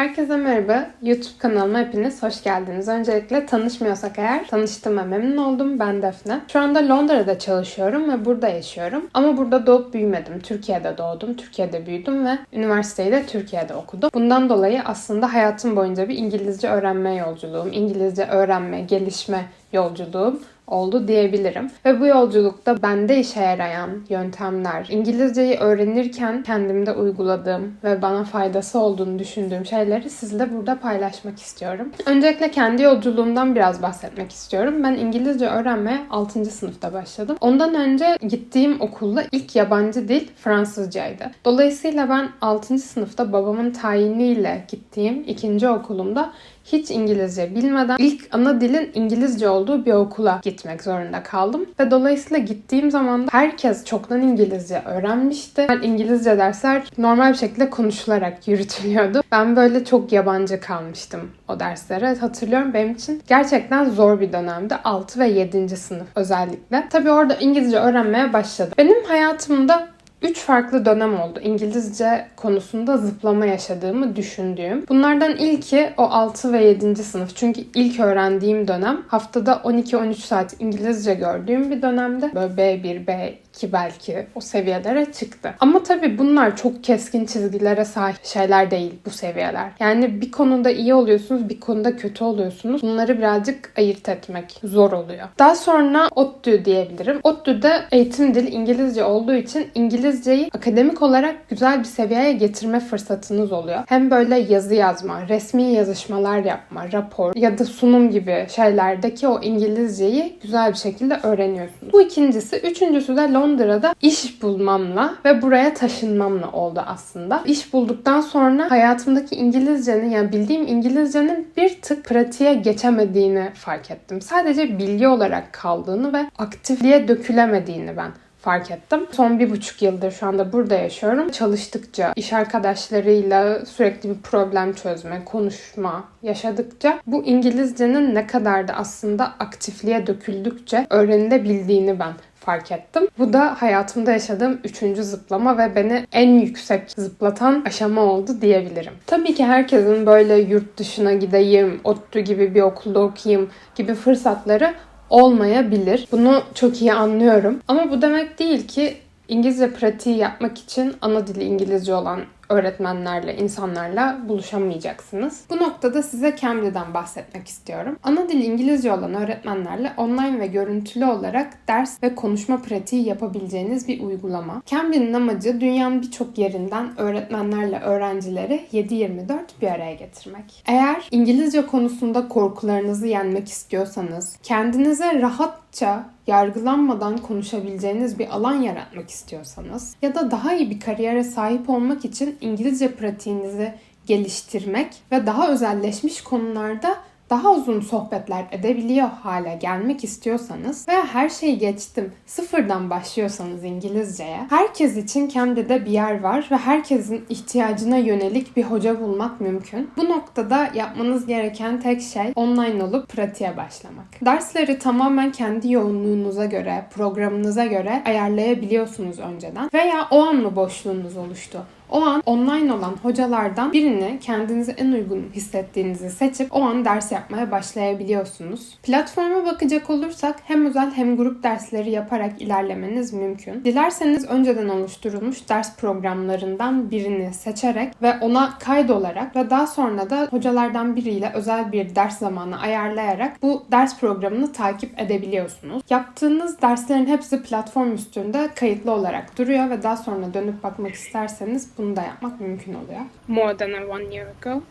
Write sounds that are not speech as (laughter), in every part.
Herkese merhaba. YouTube kanalıma hepiniz hoş geldiniz. Öncelikle tanışmıyorsak eğer tanıştığıma memnun oldum. Ben Defne. Şu anda Londra'da çalışıyorum ve burada yaşıyorum. Ama burada doğup büyümedim. Türkiye'de doğdum, Türkiye'de büyüdüm ve üniversiteyi de Türkiye'de okudum. Bundan dolayı aslında hayatım boyunca bir İngilizce öğrenme yolculuğum, İngilizce öğrenme, gelişme yolculuğum oldu diyebilirim. Ve bu yolculukta bende işe yarayan yöntemler, İngilizceyi öğrenirken kendimde uyguladığım ve bana faydası olduğunu düşündüğüm şeyleri sizle burada paylaşmak istiyorum. Öncelikle kendi yolculuğumdan biraz bahsetmek istiyorum. Ben İngilizce öğrenmeye 6. sınıfta başladım. Ondan önce gittiğim okulda ilk yabancı dil Fransızcaydı. Dolayısıyla ben 6. sınıfta babamın tayiniyle gittiğim ikinci okulumda hiç İngilizce bilmeden ilk ana dilin İngilizce olduğu bir okula gitmek zorunda kaldım. Ve dolayısıyla gittiğim zaman da herkes çoktan İngilizce öğrenmişti. Ben İngilizce dersler normal bir şekilde konuşularak (laughs) yürütülüyordu. Ben böyle çok yabancı kalmıştım o derslere. Hatırlıyorum benim için gerçekten zor bir dönemdi. 6 ve 7. sınıf özellikle. Tabii orada İngilizce öğrenmeye başladım. Benim hayatımda Üç farklı dönem oldu İngilizce konusunda zıplama yaşadığımı düşündüğüm. Bunlardan ilki o 6 ve 7. sınıf. Çünkü ilk öğrendiğim dönem haftada 12-13 saat İngilizce gördüğüm bir dönemde. Böyle B1, B2 belki o seviyelere çıktı. Ama tabii bunlar çok keskin çizgilere sahip şeyler değil bu seviyeler. Yani bir konuda iyi oluyorsunuz, bir konuda kötü oluyorsunuz. Bunları birazcık ayırt etmek zor oluyor. Daha sonra ODTÜ diyebilirim. ODTÜ'de eğitim dili İngilizce olduğu için İngilizce İngilizceyi akademik olarak güzel bir seviyeye getirme fırsatınız oluyor. Hem böyle yazı yazma, resmi yazışmalar yapma, rapor ya da sunum gibi şeylerdeki o İngilizceyi güzel bir şekilde öğreniyorsunuz. Bu ikincisi. Üçüncüsü de Londra'da iş bulmamla ve buraya taşınmamla oldu aslında. İş bulduktan sonra hayatımdaki İngilizcenin yani bildiğim İngilizcenin bir tık pratiğe geçemediğini fark ettim. Sadece bilgi olarak kaldığını ve aktifliğe dökülemediğini ben fark ettim. Son bir buçuk yıldır şu anda burada yaşıyorum. Çalıştıkça, iş arkadaşlarıyla sürekli bir problem çözme, konuşma yaşadıkça bu İngilizcenin ne kadar da aslında aktifliğe döküldükçe öğrenilebildiğini ben fark ettim. Bu da hayatımda yaşadığım üçüncü zıplama ve beni en yüksek zıplatan aşama oldu diyebilirim. Tabii ki herkesin böyle yurt dışına gideyim, ODTÜ gibi bir okulda okuyayım gibi fırsatları olmayabilir. Bunu çok iyi anlıyorum. Ama bu demek değil ki İngilizce pratiği yapmak için ana dili İngilizce olan öğretmenlerle, insanlarla buluşamayacaksınız. Bu noktada size Cambly'den bahsetmek istiyorum. Ana dil İngilizce olan öğretmenlerle online ve görüntülü olarak ders ve konuşma pratiği yapabileceğiniz bir uygulama. Cambly'nin amacı dünyanın birçok yerinden öğretmenlerle öğrencileri 7-24 bir araya getirmek. Eğer İngilizce konusunda korkularınızı yenmek istiyorsanız, kendinize rahatça yargılanmadan konuşabileceğiniz bir alan yaratmak istiyorsanız ya da daha iyi bir kariyere sahip olmak için İngilizce pratiğinizi geliştirmek ve daha özelleşmiş konularda daha uzun sohbetler edebiliyor hale gelmek istiyorsanız veya her şeyi geçtim sıfırdan başlıyorsanız İngilizceye herkes için kendide bir yer var ve herkesin ihtiyacına yönelik bir hoca bulmak mümkün. Bu noktada yapmanız gereken tek şey online olup pratiğe başlamak. Dersleri tamamen kendi yoğunluğunuza göre, programınıza göre ayarlayabiliyorsunuz önceden veya o an mı boşluğunuz oluştu? O an online olan hocalardan birini kendinize en uygun hissettiğinizi seçip o an ders yapmaya başlayabiliyorsunuz. Platforma bakacak olursak hem özel hem grup dersleri yaparak ilerlemeniz mümkün. Dilerseniz önceden oluşturulmuş ders programlarından birini seçerek ve ona kaydolarak ve daha sonra da hocalardan biriyle özel bir ders zamanı ayarlayarak bu ders programını takip edebiliyorsunuz. Yaptığınız derslerin hepsi platform üstünde kayıtlı olarak duruyor ve daha sonra dönüp bakmak isterseniz bunu da yapmak mümkün oluyor. More than a one year ago.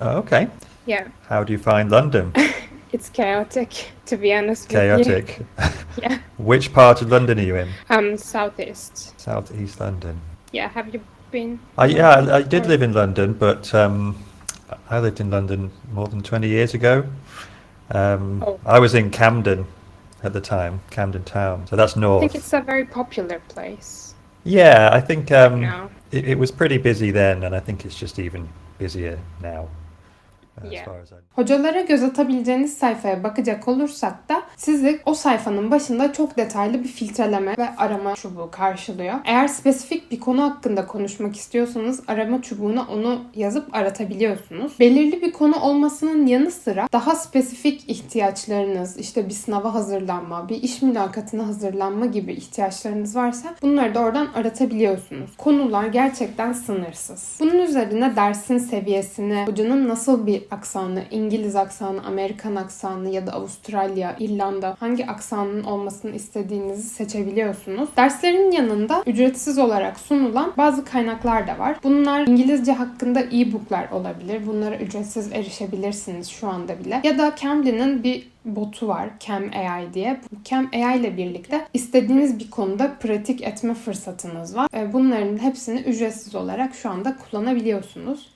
Oh, okay. Yeah. How do you find London? (laughs) It's chaotic, to be honest. Chaotic. (laughs) Yeah. (laughs) Which part of London are you in? Um, southeast. Southeast London. Yeah, have you been? I, yeah, I, I did live in London, but um, I lived in London more than 20 years ago. Um, Oh. I was in Camden at the time, Camden Town. So that's north. I think it's a very popular place Yeah, I think um, it was pretty busy then, and I think it's just even busier now. Yeah. Hocalara göz atabileceğiniz sayfaya bakacak olursak da sizi o sayfanın başında çok detaylı bir filtreleme ve arama çubuğu karşılıyor. Eğer spesifik bir konu hakkında konuşmak istiyorsanız arama çubuğuna onu yazıp aratabiliyorsunuz. Belirli bir konu olmasının yanı sıra daha spesifik ihtiyaçlarınız, işte bir sınava hazırlanma, bir iş mülakatına hazırlanma gibi ihtiyaçlarınız varsa bunları da oradan aratabiliyorsunuz. Konular gerçekten sınırsız. Bunun üzerine dersin seviyesini, hocanın nasıl bir aksanı, İngiliz aksanı, Amerikan aksanı ya da Avustralya, İrlanda hangi aksanın olmasını istediğinizi seçebiliyorsunuz. Derslerin yanında ücretsiz olarak sunulan bazı kaynaklar da var. Bunlar İngilizce hakkında e-booklar olabilir. Bunlara ücretsiz erişebilirsiniz şu anda bile. Ya da Cambly'nin bir botu var Cam AI diye. Bu Cam AI ile birlikte istediğiniz bir konuda pratik etme fırsatınız var. Bunların hepsini ücretsiz olarak şu anda kullanabiliyorsunuz.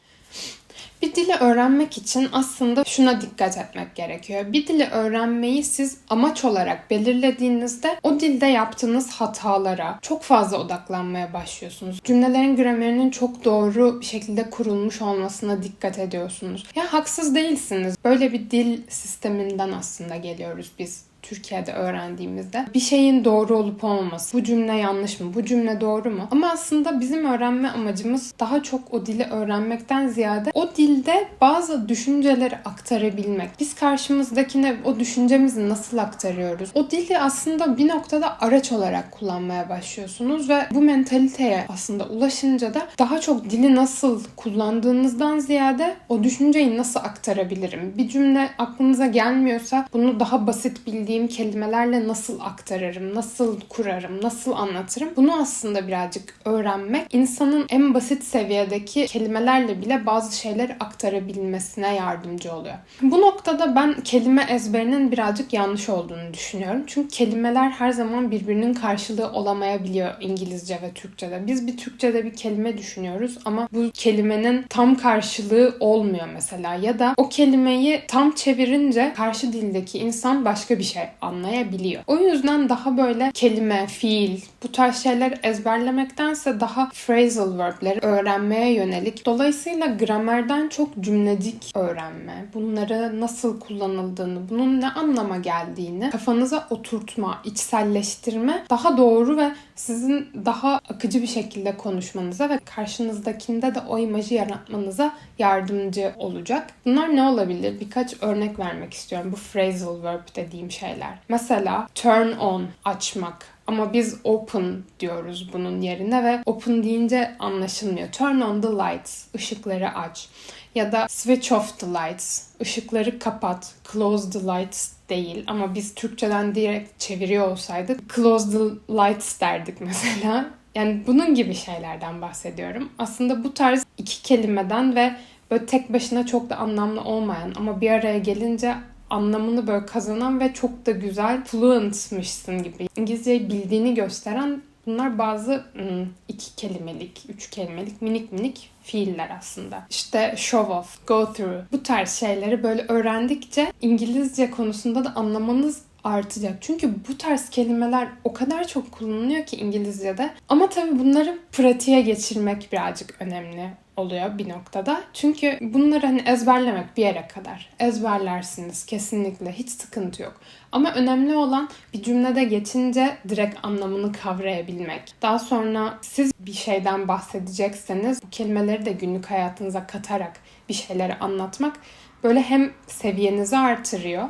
Bir dili öğrenmek için aslında şuna dikkat etmek gerekiyor. Bir dili öğrenmeyi siz amaç olarak belirlediğinizde o dilde yaptığınız hatalara çok fazla odaklanmaya başlıyorsunuz. Cümlelerin gramerinin çok doğru bir şekilde kurulmuş olmasına dikkat ediyorsunuz. Ya haksız değilsiniz. Böyle bir dil sisteminden aslında geliyoruz biz Türkiye'de öğrendiğimizde bir şeyin doğru olup olmaması. Bu cümle yanlış mı? Bu cümle doğru mu? Ama aslında bizim öğrenme amacımız daha çok o dili öğrenmekten ziyade o dilde bazı düşünceleri aktarabilmek. Biz karşımızdakine o düşüncemizi nasıl aktarıyoruz? O dili aslında bir noktada araç olarak kullanmaya başlıyorsunuz ve bu mentaliteye aslında ulaşınca da daha çok dili nasıl kullandığınızdan ziyade o düşünceyi nasıl aktarabilirim? Bir cümle aklınıza gelmiyorsa bunu daha basit bildiğim kelimelerle nasıl aktarırım, nasıl kurarım, nasıl anlatırım? Bunu aslında birazcık öğrenmek insanın en basit seviyedeki kelimelerle bile bazı şeyleri aktarabilmesine yardımcı oluyor. Bu noktada ben kelime ezberinin birazcık yanlış olduğunu düşünüyorum. Çünkü kelimeler her zaman birbirinin karşılığı olamayabiliyor İngilizce ve Türkçe'de. Biz bir Türkçe'de bir kelime düşünüyoruz ama bu kelimenin tam karşılığı olmuyor mesela. Ya da o kelimeyi tam çevirince karşı dildeki insan başka bir şey anlayabiliyor. O yüzden daha böyle kelime, fiil, bu tarz şeyler ezberlemektense daha phrasal verb'leri öğrenmeye yönelik. Dolayısıyla gramerden çok cümlecik öğrenme, bunları nasıl kullanıldığını, bunun ne anlama geldiğini kafanıza oturtma, içselleştirme daha doğru ve sizin daha akıcı bir şekilde konuşmanıza ve karşınızdakinde de o imajı yaratmanıza yardımcı olacak. Bunlar ne olabilir? Birkaç örnek vermek istiyorum bu phrasal verb dediğim şeyler. Mesela turn on, açmak. Ama biz open diyoruz bunun yerine ve open deyince anlaşılmıyor. Turn on the lights, ışıkları aç. Ya da switch off the lights, ışıkları kapat. Close the lights değil ama biz Türkçeden direkt çeviriyor olsaydık close the lights derdik mesela. Yani bunun gibi şeylerden bahsediyorum. Aslında bu tarz iki kelimeden ve böyle tek başına çok da anlamlı olmayan ama bir araya gelince anlamını böyle kazanan ve çok da güzel fluentmışsın gibi İngilizceyi bildiğini gösteren bunlar bazı hmm, iki kelimelik, üç kelimelik minik minik fiiller aslında. İşte show off, go through bu tarz şeyleri böyle öğrendikçe İngilizce konusunda da anlamanız artacak. Çünkü bu tarz kelimeler o kadar çok kullanılıyor ki İngilizce'de. Ama tabii bunları pratiğe geçirmek birazcık önemli oluyor bir noktada. Çünkü bunları hani ezberlemek bir yere kadar. Ezberlersiniz kesinlikle hiç sıkıntı yok. Ama önemli olan bir cümlede geçince direkt anlamını kavrayabilmek. Daha sonra siz bir şeyden bahsedecekseniz bu kelimeleri de günlük hayatınıza katarak bir şeyleri anlatmak böyle hem seviyenizi artırıyor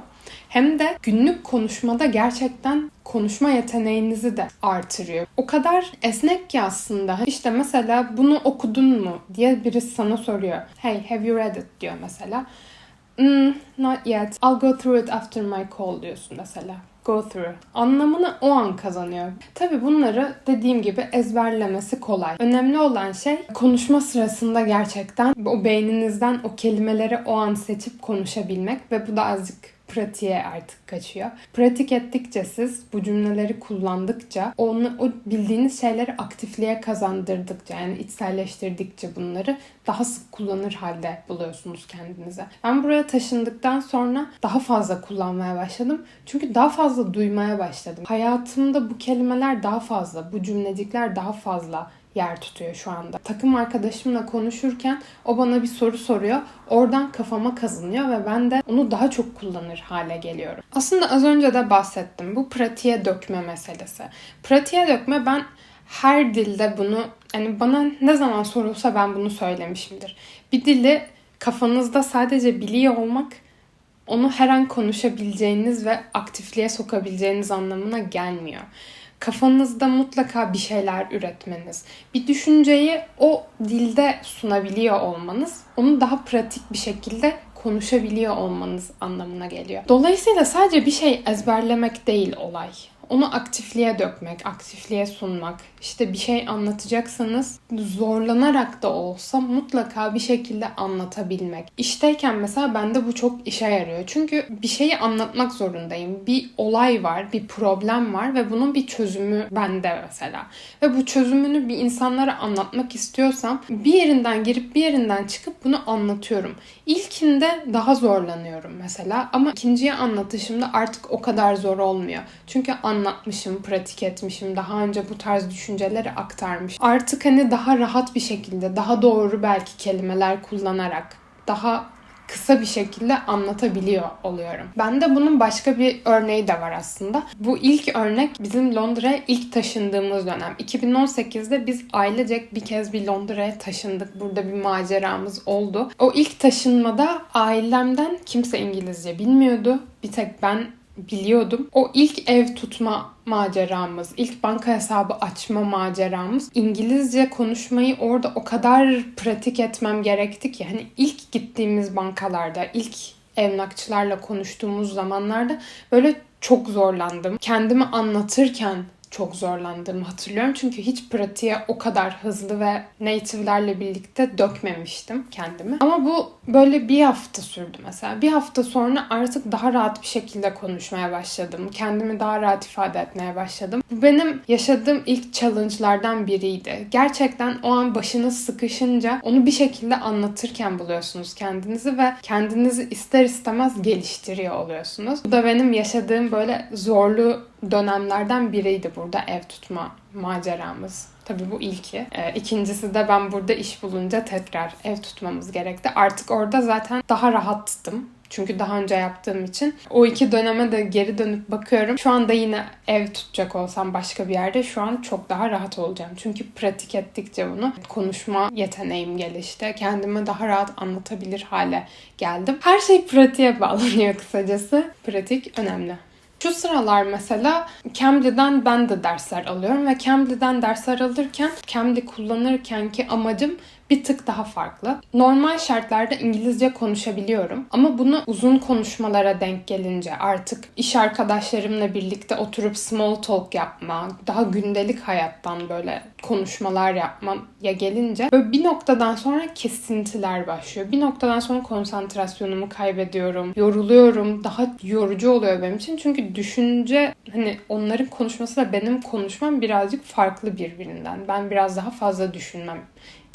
hem de günlük konuşmada gerçekten konuşma yeteneğinizi de artırıyor. O kadar esnek ki aslında. İşte mesela bunu okudun mu diye birisi sana soruyor. Hey have you read it diyor mesela. Mm, not yet. I'll go through it after my call diyorsun mesela. Go through. Anlamını o an kazanıyor. Tabii bunları dediğim gibi ezberlemesi kolay. Önemli olan şey konuşma sırasında gerçekten o beyninizden o kelimeleri o an seçip konuşabilmek ve bu da azıcık pratiğe artık kaçıyor. Pratik ettikçe siz bu cümleleri kullandıkça onu o bildiğiniz şeyleri aktifliğe kazandırdıkça yani içselleştirdikçe bunları daha sık kullanır halde buluyorsunuz kendinize. Ben buraya taşındıktan sonra daha fazla kullanmaya başladım. Çünkü daha fazla duymaya başladım. Hayatımda bu kelimeler daha fazla, bu cümlecikler daha fazla yer tutuyor şu anda. Takım arkadaşımla konuşurken o bana bir soru soruyor. Oradan kafama kazınıyor ve ben de onu daha çok kullanır hale geliyorum. Aslında az önce de bahsettim. Bu pratiğe dökme meselesi. Pratiğe dökme ben her dilde bunu hani bana ne zaman sorulsa ben bunu söylemişimdir. Bir dili kafanızda sadece biliyor olmak onu her an konuşabileceğiniz ve aktifliğe sokabileceğiniz anlamına gelmiyor. Kafanızda mutlaka bir şeyler üretmeniz, bir düşünceyi o dilde sunabiliyor olmanız, onu daha pratik bir şekilde konuşabiliyor olmanız anlamına geliyor. Dolayısıyla sadece bir şey ezberlemek değil olay. Onu aktifliğe dökmek, aktifliğe sunmak. İşte bir şey anlatacaksanız zorlanarak da olsa mutlaka bir şekilde anlatabilmek. İşteyken mesela bende bu çok işe yarıyor. Çünkü bir şeyi anlatmak zorundayım. Bir olay var, bir problem var ve bunun bir çözümü bende mesela. Ve bu çözümünü bir insanlara anlatmak istiyorsam bir yerinden girip bir yerinden çıkıp bunu anlatıyorum. İlkinde daha zorlanıyorum mesela ama ikinciye anlatışımda artık o kadar zor olmuyor. Çünkü anlatmışım, pratik etmişim, daha önce bu tarz düşünceleri aktarmış. Artık hani daha rahat bir şekilde, daha doğru belki kelimeler kullanarak, daha kısa bir şekilde anlatabiliyor oluyorum. Bende bunun başka bir örneği de var aslında. Bu ilk örnek bizim Londra'ya ilk taşındığımız dönem. 2018'de biz ailecek bir kez bir Londra'ya taşındık. Burada bir maceramız oldu. O ilk taşınmada ailemden kimse İngilizce bilmiyordu. Bir tek ben biliyordum. O ilk ev tutma maceramız, ilk banka hesabı açma maceramız, İngilizce konuşmayı orada o kadar pratik etmem gerekti ki hani ilk gittiğimiz bankalarda, ilk emlakçılarla konuştuğumuz zamanlarda böyle çok zorlandım. Kendimi anlatırken çok zorlandığımı hatırlıyorum. Çünkü hiç pratiğe o kadar hızlı ve native'lerle birlikte dökmemiştim kendimi. Ama bu böyle bir hafta sürdü mesela. Bir hafta sonra artık daha rahat bir şekilde konuşmaya başladım. Kendimi daha rahat ifade etmeye başladım. Bu benim yaşadığım ilk challenge'lardan biriydi. Gerçekten o an başınız sıkışınca onu bir şekilde anlatırken buluyorsunuz kendinizi ve kendinizi ister istemez geliştiriyor oluyorsunuz. Bu da benim yaşadığım böyle zorlu dönemlerden biriydi burada ev tutma maceramız. Tabii bu ilki. Ee, ikincisi de ben burada iş bulunca tekrar ev tutmamız gerekti. Artık orada zaten daha rahattım. Çünkü daha önce yaptığım için. O iki döneme de geri dönüp bakıyorum. Şu anda yine ev tutacak olsam başka bir yerde şu an çok daha rahat olacağım. Çünkü pratik ettikçe bunu konuşma yeteneğim gelişti. Kendimi daha rahat anlatabilir hale geldim. Her şey pratiğe bağlanıyor kısacası. Pratik önemli. Şu sıralar mesela Cambly'den ben de dersler alıyorum ve Cambly'den dersler alırken Cambly kullanırken ki amacım bir tık daha farklı. Normal şartlarda İngilizce konuşabiliyorum ama bunu uzun konuşmalara denk gelince artık iş arkadaşlarımla birlikte oturup small talk yapma, daha gündelik hayattan böyle konuşmalar yapmaya gelince böyle bir noktadan sonra kesintiler başlıyor. Bir noktadan sonra konsantrasyonumu kaybediyorum, yoruluyorum. Daha yorucu oluyor benim için çünkü düşünce hani onların konuşması da benim konuşmam birazcık farklı birbirinden. Ben biraz daha fazla düşünmem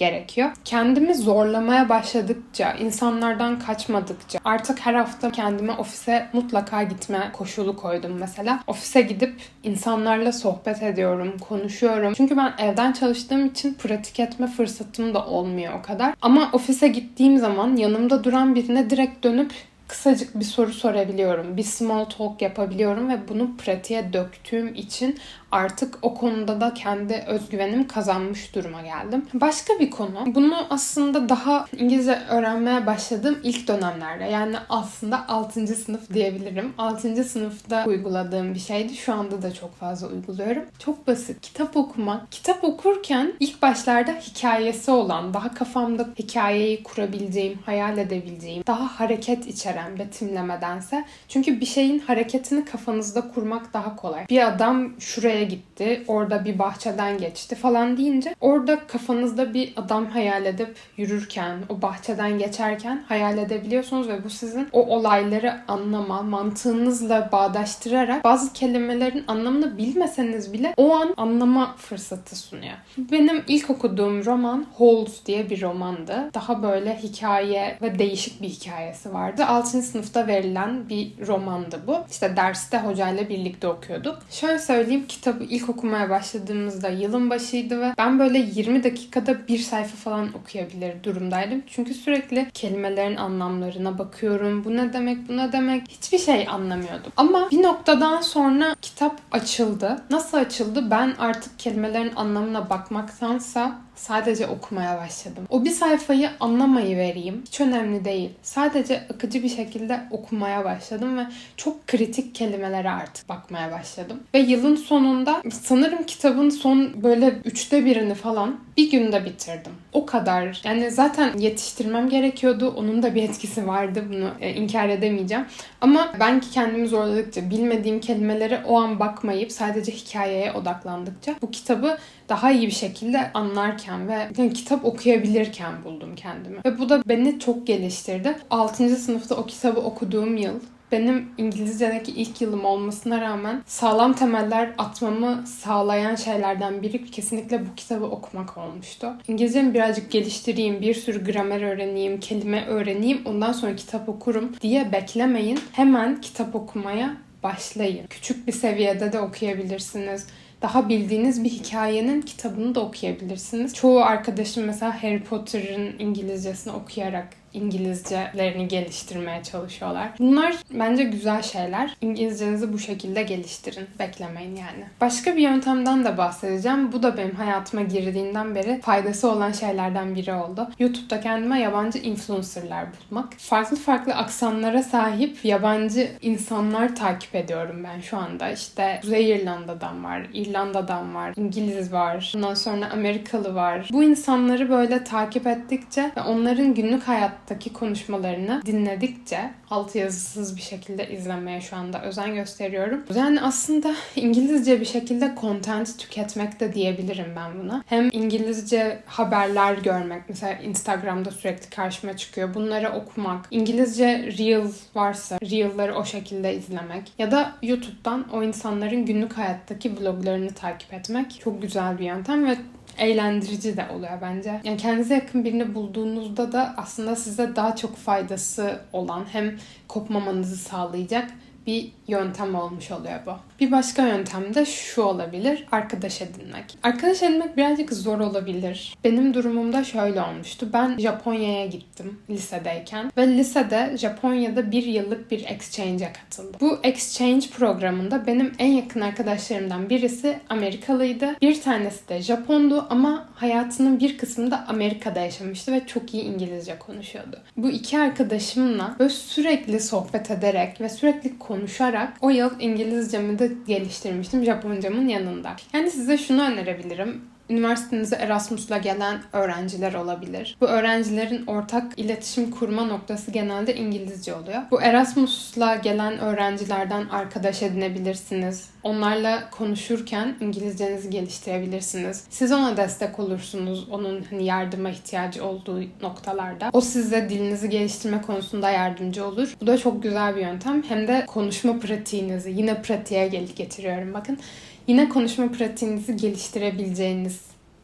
gerekiyor. Kendimi zorlamaya başladıkça, insanlardan kaçmadıkça artık her hafta kendime ofise mutlaka gitme koşulu koydum mesela. Ofise gidip insanlarla sohbet ediyorum, konuşuyorum. Çünkü ben evden çalıştığım için pratik etme fırsatım da olmuyor o kadar. Ama ofise gittiğim zaman yanımda duran birine direkt dönüp kısacık bir soru sorabiliyorum. Bir small talk yapabiliyorum ve bunu pratiğe döktüğüm için artık o konuda da kendi özgüvenim kazanmış duruma geldim. Başka bir konu. Bunu aslında daha İngilizce öğrenmeye başladığım ilk dönemlerde. Yani aslında 6. sınıf diyebilirim. 6. sınıfta uyguladığım bir şeydi. Şu anda da çok fazla uyguluyorum. Çok basit. Kitap okumak. Kitap okurken ilk başlarda hikayesi olan, daha kafamda hikayeyi kurabileceğim, hayal edebileceğim, daha hareket içeren betimlemedense. Çünkü bir şeyin hareketini kafanızda kurmak daha kolay. Bir adam şuraya gitti, orada bir bahçeden geçti falan deyince orada kafanızda bir adam hayal edip yürürken, o bahçeden geçerken hayal edebiliyorsunuz ve bu sizin o olayları anlama, mantığınızla bağdaştırarak bazı kelimelerin anlamını bilmeseniz bile o an anlama fırsatı sunuyor. Benim ilk okuduğum roman Holes diye bir romandı. Daha böyle hikaye ve değişik bir hikayesi vardı. 6. sınıfta verilen bir romandı bu. İşte derste hocayla birlikte okuyorduk. Şöyle söyleyeyim kitabı ilk okumaya başladığımızda yılın başıydı ve ben böyle 20 dakikada bir sayfa falan okuyabilir durumdaydım. Çünkü sürekli kelimelerin anlamlarına bakıyorum. Bu ne demek, bu ne demek? Hiçbir şey anlamıyordum. Ama bir noktadan sonra kitap açıldı. Nasıl açıldı? Ben artık kelimelerin anlamına bakmaktansa sadece okumaya başladım. O bir sayfayı anlamayı vereyim. Hiç önemli değil. Sadece akıcı bir şekilde okumaya başladım ve çok kritik kelimelere artık bakmaya başladım. Ve yılın sonunda sanırım kitabın son böyle üçte birini falan bir günde bitirdim. O kadar. Yani zaten yetiştirmem gerekiyordu. Onun da bir etkisi vardı. Bunu e, inkar edemeyeceğim. Ama ben ki kendimi zorladıkça, bilmediğim kelimelere o an bakmayıp sadece hikayeye odaklandıkça bu kitabı daha iyi bir şekilde anlarken ve yani kitap okuyabilirken buldum kendimi. Ve bu da beni çok geliştirdi. 6. sınıfta o kitabı okuduğum yıl benim İngilizce'deki ilk yılım olmasına rağmen sağlam temeller atmamı sağlayan şeylerden biri kesinlikle bu kitabı okumak olmuştu. İngilizcemi birazcık geliştireyim, bir sürü gramer öğreneyim, kelime öğreneyim, ondan sonra kitap okurum diye beklemeyin. Hemen kitap okumaya başlayın. Küçük bir seviyede de okuyabilirsiniz daha bildiğiniz bir hikayenin kitabını da okuyabilirsiniz. Çoğu arkadaşım mesela Harry Potter'ın İngilizcesini okuyarak İngilizcelerini geliştirmeye çalışıyorlar. Bunlar bence güzel şeyler. İngilizcenizi bu şekilde geliştirin. Beklemeyin yani. Başka bir yöntemden de bahsedeceğim. Bu da benim hayatıma girdiğinden beri faydası olan şeylerden biri oldu. YouTube'da kendime yabancı influencerlar bulmak. Farklı farklı aksanlara sahip yabancı insanlar takip ediyorum ben şu anda. İşte Kuzey İrlanda'dan var, İrlanda'dan var, İngiliz var, ondan sonra Amerikalı var. Bu insanları böyle takip ettikçe ve onların günlük hayattaki konuşmalarını dinledikçe altyazısız bir şekilde izlemeye şu anda özen gösteriyorum. Yani aslında İngilizce bir şekilde content tüketmek de diyebilirim ben buna. Hem İngilizce haberler görmek mesela Instagram'da sürekli karşıma çıkıyor. Bunları okumak, İngilizce reel varsa reel'ları o şekilde izlemek ya da YouTube'dan o insanların günlük hayattaki vloglarını takip etmek çok güzel bir yöntem ve eğlendirici de oluyor bence. Yani kendinize yakın birini bulduğunuzda da aslında size daha çok faydası olan hem kopmamanızı sağlayacak bir yöntem olmuş oluyor bu. Bir başka yöntem de şu olabilir. Arkadaş edinmek. Arkadaş edinmek birazcık zor olabilir. Benim durumumda şöyle olmuştu. Ben Japonya'ya gittim lisedeyken ve lisede Japonya'da bir yıllık bir exchange'e katıldım. Bu exchange programında benim en yakın arkadaşlarımdan birisi Amerikalıydı. Bir tanesi de Japondu ama hayatının bir kısmında Amerika'da yaşamıştı ve çok iyi İngilizce konuşuyordu. Bu iki arkadaşımla böyle sürekli sohbet ederek ve sürekli konuşarak o yıl İngilizcemi de geliştirmiştim Japoncamın yanında. Yani size şunu önerebilirim. Üniversitenize Erasmus'la gelen öğrenciler olabilir. Bu öğrencilerin ortak iletişim kurma noktası genelde İngilizce oluyor. Bu Erasmus'la gelen öğrencilerden arkadaş edinebilirsiniz. Onlarla konuşurken İngilizcenizi geliştirebilirsiniz. Siz ona destek olursunuz onun hani yardıma ihtiyacı olduğu noktalarda. O size dilinizi geliştirme konusunda yardımcı olur. Bu da çok güzel bir yöntem. Hem de konuşma pratiğinizi yine pratiğe getiriyorum bakın yine konuşma pratiğinizi geliştirebileceğiniz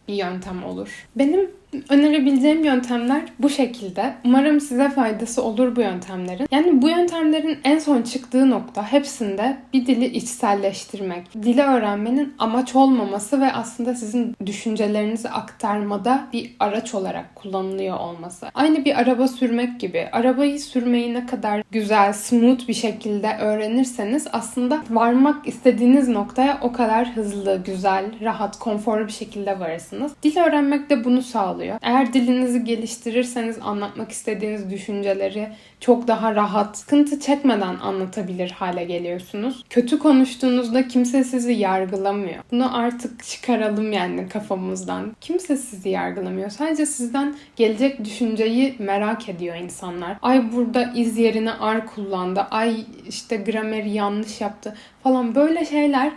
bir yöntem olur. Benim önerebileceğim yöntemler bu şekilde. Umarım size faydası olur bu yöntemlerin. Yani bu yöntemlerin en son çıktığı nokta hepsinde bir dili içselleştirmek. Dili öğrenmenin amaç olmaması ve aslında sizin düşüncelerinizi aktarmada bir araç olarak kullanılıyor olması. Aynı bir araba sürmek gibi. Arabayı sürmeyi ne kadar güzel, smooth bir şekilde öğrenirseniz aslında varmak istediğiniz noktaya o kadar hızlı, güzel, rahat, konforlu bir şekilde varırsınız. Dil öğrenmek de bunu sağlıyor sağlıyor. Eğer dilinizi geliştirirseniz anlatmak istediğiniz düşünceleri çok daha rahat, sıkıntı çekmeden anlatabilir hale geliyorsunuz. Kötü konuştuğunuzda kimse sizi yargılamıyor. Bunu artık çıkaralım yani kafamızdan. Kimse sizi yargılamıyor. Sadece sizden gelecek düşünceyi merak ediyor insanlar. Ay burada iz yerine ar kullandı. Ay işte grameri yanlış yaptı falan böyle şeyler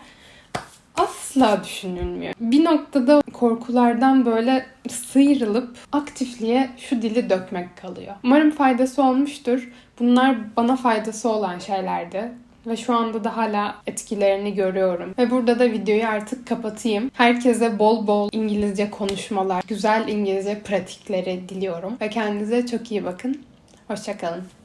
asla düşünülmüyor. Bir noktada korkulardan böyle sıyrılıp aktifliğe şu dili dökmek kalıyor. Umarım faydası olmuştur. Bunlar bana faydası olan şeylerdi. Ve şu anda da hala etkilerini görüyorum. Ve burada da videoyu artık kapatayım. Herkese bol bol İngilizce konuşmalar, güzel İngilizce pratikleri diliyorum. Ve kendinize çok iyi bakın. Hoşçakalın.